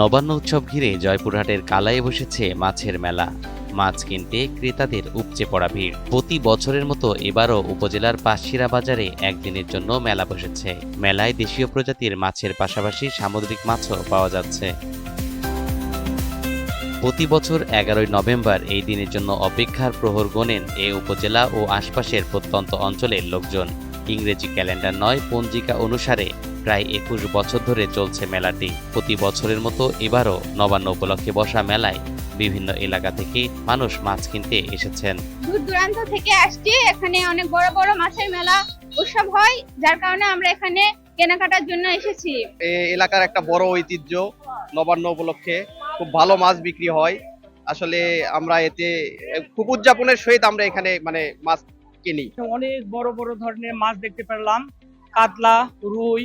নবান্ন উৎসব ঘিরে জয়পুরহাটের কালায় বসেছে মাছের মেলা। মাছ কিনতে ক্রেতাদের উপচে পড়া ভিড়। প্রতি বছরের মতো এবারও উপজেলার পাঁচশিরা বাজারে একদিনের জন্য মেলা বসেছে। মেলায় দেশীয় প্রজাতির মাছের পাশাপাশি সামুদ্রিক মাছও পাওয়া যাচ্ছে। প্রতি বছর এগারোই নভেম্বর এই দিনের জন্য অপেক্ষার প্রহর গোনেন এ উপজেলা ও আশপাশের প্রত্যন্ত অঞ্চলের লোকজন। ইংরেজি ক্যালেন্ডার নয়, পঞ্জিকা অনুসারে প্রায় একুশ বছর ধরে চলছে মেলাটি। প্রতি বছরের মতো এবারও নবান্ন উপলক্ষে বসা মেলায় বিভিন্ন এলাকা থেকে মানুষ মাছ কিনতে এসেছেন। দূর দূরান্ত থেকে আসছি এখানে অনেক বড় বড় মাছের মেলা উৎসব হয় যার কারণে আমরা এখানে কেনাকাটার জন্য এসেছি। এলাকার একটা বড় ঐতিহ্য নবান্ন উপলক্ষে খুব ভালো মাছ বিক্রি হয়। আসলে আমরা এতে খুব উদযাপনের সহিত আমরা এখানে মানে মাছ কিনি। অনেক বড় বড় ধরনের মাছ দেখতে পেলাম কাতলা রুই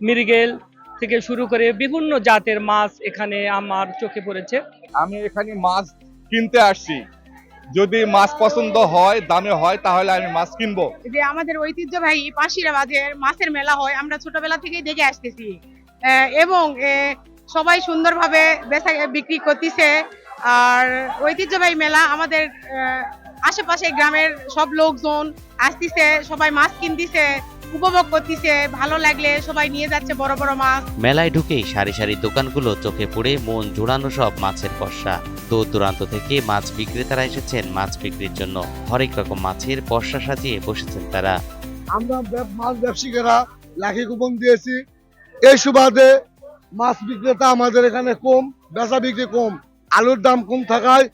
মৃগেল থেকে শুরু করে বিভিন্ন জাতের মাছ এখানে আমার চোখে পড়েছে। আমি এখানে মাছ কিনতে আসছি। যদি মাছ পছন্দ হয় দামে হয় তাহলে আমি মাছ কিনবো। যে আমাদের ঐতিহ্যবাহী পাঁশিরা বাজের মাছের মেলা হয় আমরা ছোটবেলা থেকেই দেখে আসতেছি। এবং সবাই সুন্দরভাবে বেচা বিক্রি করতেছে। আর ঐতিহ্যবাহী মেলা আমাদের আশেপাশে গ্রামের সব লোকজন আসতেছে সবাই মাছ কিনতেছে। উপভোগ করতেছে ভালো লাগলে সবাই নিয়ে যাচ্ছে বড় বড় মাছ। মেলায় ঢুকেই সারি সারি দোকানগুলো চোখে পড়ে মন জোড়ানো সব মাছের পসরা দূর দূরান্ত থেকে মাছ বিক্রেতারা এসেছেন মাছ বিক্রির জন্য। হরেক রকম মাছের পসরা সাজিয়ে বসেছেন তারা। আমরা ব্যব- মাছ ব্যবসায়ীরা লাখি কুপন দিয়েছি। এই সুবাদে মাছ বিক্রেতা আমাদের এখানে কম বেচা বিক্রি কম। আলুর দাম কম থাকায়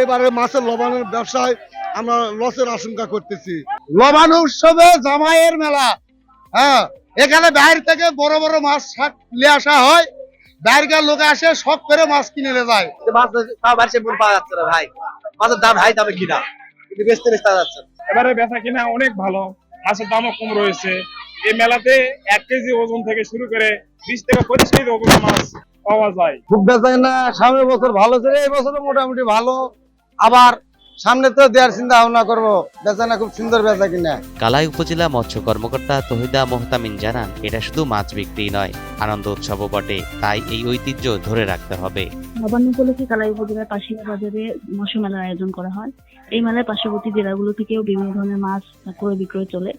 এবারে মাছের লবণের ব্যবসায় আমরা লসের আশঙ্কা করতেছি। লবণ উৎসবে জামাইয়ের মেলা। হ্যাঁ এখানে বাইরে থেকে বড় বড় মাছ শাক নিয়ে আসা হয়। বাইরেকার লোক আসে শখ করে মাছ কিনে নিয়ে যায়। মাছ পাওয়া যাচ্ছে না ভাই। মাছের দাম হাই দামে কিনা। কিন্তু বেচতে বেচতে যাচ্ছে। এবারে বেচা কিনা অনেক ভালো। মাছের দামও কম রয়েছে। এই মেলাতে এক কেজি ওজন থেকে শুরু করে বিশ থেকে পঁচিশ কেজি ওজন মাছ পাওয়া যায়। খুব বেচা কিনা সামনের বছর ভালো ছিল এই বছর মোটামুটি ভালো। আবার সামনে তো দেওয়ার চিন্তা ভাবনা করব। বেচা না খুব সুন্দর বেচা কিনা। কালাই উপজেলা মৎস্য কর্মকর্তা তহিদা মোহতামিন জানান এটা শুধু মাছ বিক্রি নয় আনন্দ উৎসবও বটে তাই এই ঐতিহ্য ধরে রাখতে হবে। নবান্ন উপলক্ষে কালাই উপজেলার পাশিয়া বাজারে মৎস্য মেলার আয়োজন করা হয়। এই মেলায় পার্শ্ববর্তী জেলাগুলো থেকেও বিভিন্ন ধরনের মাছ ক্রয় বিক্রয় চলে।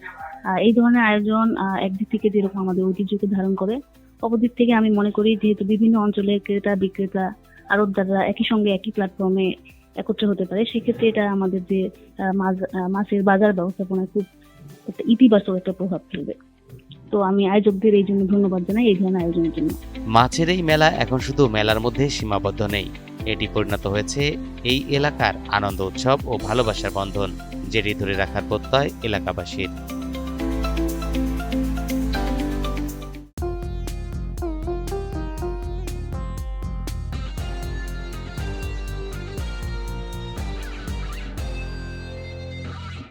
আহ, এই ধরনের আয়োজন আহ, একদিক থেকে যেরকম আমাদের ঐতিহ্যকে ধারণ করে অপরদিক থেকে আমি মনে করি যেহেতু বিভিন্ন অঞ্চলের ক্রেতা বিক্রেতা আড়তদাররা একই সঙ্গে একই প্ল্যাটফর্মে একত্র হতে পারে। সেক্ষেত্রে এটা আমাদের যে মাছের বাজার ব্যবস্থাপনায় খুব একটা ইতিবাচক একটা প্রভাব ফেলবে। তো আমি আয়োজকদের এই জন্য ধন্যবাদ জানাই, এই ধরনের আয়োজনের জন্য। মাছের এই মেলা এখন শুধু মেলার মধ্যে সীমাবদ্ধ নেই। এটি পরিণত হয়েছে এই এলাকার আনন্দ, উৎসব ও ভালোবাসার বন্ধন, যেটি ধরে রাখার প্রত্যয় এলাকাবাসীর।